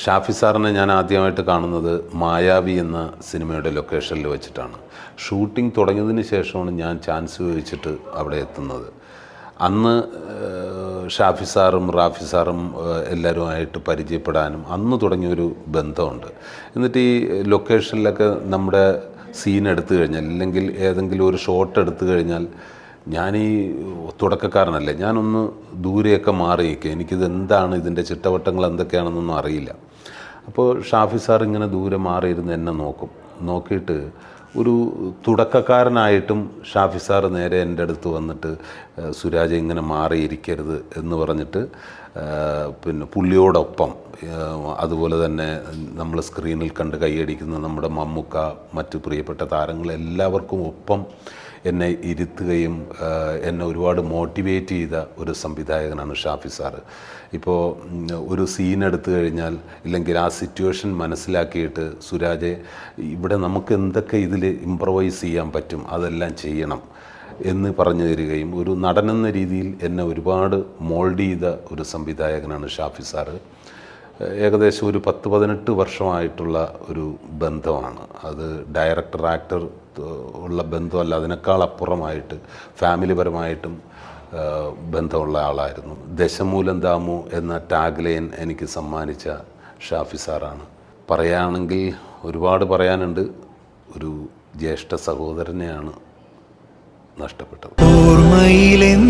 ഷാഫി സാറിനെ ഞാൻ ആദ്യമായിട്ട് കാണുന്നത് മായാവി എന്ന സിനിമയുടെ ലൊക്കേഷനിൽ വെച്ചിട്ടാണ്. ഷൂട്ടിംഗ് തുടങ്ങിയതിന് ശേഷമാണ് ഞാൻ ചാൻസ് ചോദിച്ചിട്ട് അവിടെ എത്തുന്നത്. അന്ന് ഷാഫി സാറും റാഫി സാറും എല്ലാവരുമായിട്ട് പരിചയപ്പെടാനും അന്ന് തുടങ്ങിയൊരു ബന്ധമുണ്ട്. എന്നിട്ട് ഈ ലൊക്കേഷനിലൊക്കെ നമ്മുടെ സീൻ എടുത്തു കഴിഞ്ഞാൽ അല്ലെങ്കിൽ ഏതെങ്കിലും ഒരു ഷോട്ട് എടുത്തു കഴിഞ്ഞാൽ ഞാൻ ഈ തുടക്കക്കാരനല്ലേ ഞാനൊന്ന് ദൂരെയൊക്കെ മാറി നിൽക്കുക എനിക്കിത് എന്താണ് ഇതിന്റെ ചിട്ടവട്ടങ്ങൾ എന്തൊക്കെയാണെന്നൊന്നും അറിയില്ല. അപ്പോൾ ഷാഫി സാർ ഇങ്ങനെ ദൂരെ മാറിയിരുന്ന് എന്നെ നോക്കും. നോക്കിയിട്ട് ഒരു തുടക്കക്കാരനായിട്ടും ഷാഫി സാർ നേരെ എന്റെ അടുത്ത് വന്നിട്ട് "ഏഹ്, സുരാജ് ഇങ്ങനെ മാറിയിരിക്കരുത് എന്ന് പറഞ്ഞിട്ട് പിന്നെ പുള്ളിയോടൊപ്പം അതുപോലെ തന്നെ നമ്മൾ സ്ക്രീനിൽ കണ്ട് കൈയടിക്കുന്ന നമ്മുടെ മമ്മുക്ക മറ്റ് പ്രിയപ്പെട്ട താരങ്ങൾ എല്ലാവർക്കും ഒപ്പം എന്നെ ഇരുത്തുകയും എന്നെ ഒരുപാട് മോട്ടിവേറ്റ് ചെയ്ത ഒരു സംവിധായകനാണ് ഷാഫി സാറ്. ഇപ്പോൾ ഒരു സീൻ എടുത്തു കഴിഞ്ഞാൽ ഇല്ലെങ്കിൽ ആ സിറ്റുവേഷൻ മനസ്സിലാക്കിയിട്ട് സുരാജെ ഇവിടെ നമുക്ക് എന്തൊക്കെ ഇതിൽ ഇമ്പ്രവൈസ് ചെയ്യാൻ പറ്റും അതെല്ലാം ചെയ്യണം എന്ന് പറഞ്ഞു തരികയും ഒരു നടനെന്ന രീതിയിൽ എന്നെ ഒരുപാട് മോൾഡ് ചെയ്ത ഒരു സംവിധായകനാണ് ഷാഫി സാറ്. ഏകദേശം ഒരു പത്ത് പതിനെട്ട് വർഷമായിട്ടുള്ള ഒരു ബന്ധമാണ്. അത് ഡയറക്ടർ ആക്ടർ ഉള്ള ബന്ധമല്ല അതിനേക്കാൾ അപ്പുറമായിട്ട് ഫാമിലിപരമായിട്ടും പരമായിട്ടും ബന്ധമുള്ള ആളായിരുന്നു. ദശമൂലം ദാമു എന്ന ടാഗ് ലൈൻ എനിക്ക് സമ്മാനിച്ച ഷാഫി സാറാണ്. പറയുകയാണെങ്കിൽ ഒരുപാട് പറയാനുണ്ട്. ഒരു ജ്യേഷ്ഠ സഹോദരനെയാണ് നഷ്ടപ്പെട്ടത്. ഓർമ്മയിലെന്നും